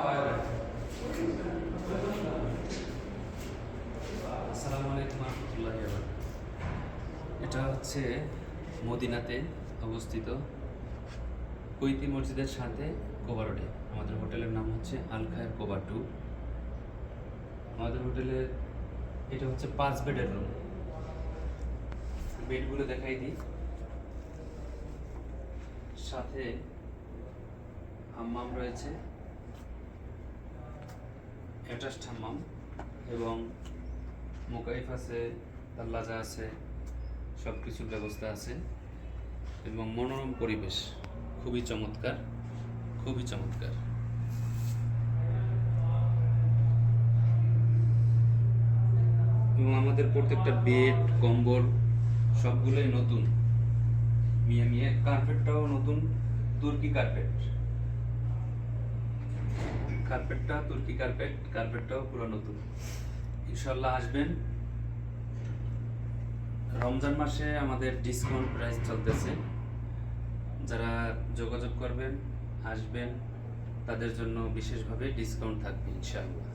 আলাইকুম এটা হচ্ছে মদিনাতে অবস্থিত কৈতি মসজিদের সাথে কোবা রোডে। আমাদের হোটেলের নাম হচ্ছে আল খায়ের কোবা টু। আমাদের হোটেলের এটা হচ্ছে পাঁচ বেডের রুম। বেডগুলো দেখাই দিই। সাথে হাম্মাম রয়েছে। অ্যাটাচড হাম্মাম এবং মোকাইফ আছে তাল্লাজা আছে সব কিছুর ব্যবস্থা আছে এবং মনোরম পরিবেশ। খুবই চমৎকার খুবই চমৎকার। এবং আমাদের প্রত্যেকটা বেড, কম্বল সবগুলোই নতুন। মিয়া মিয়া কার্পেটটাও নতুন, তুর্কি কার্পেট কার্পেটটা তুর্কি কার্পেট কার্পেটটাও পুরো নতুন। ইনশাল্লাহ আসবেন। রমজান মাসে আমাদের ডিসকাউন্ট প্রাইস চলতেছে। যারা যোগাযোগ করবেন, আসবেন, তাদের জন্য বিশেষভাবে ডিসকাউন্ট থাকবে, ইনশাআল্লাহ।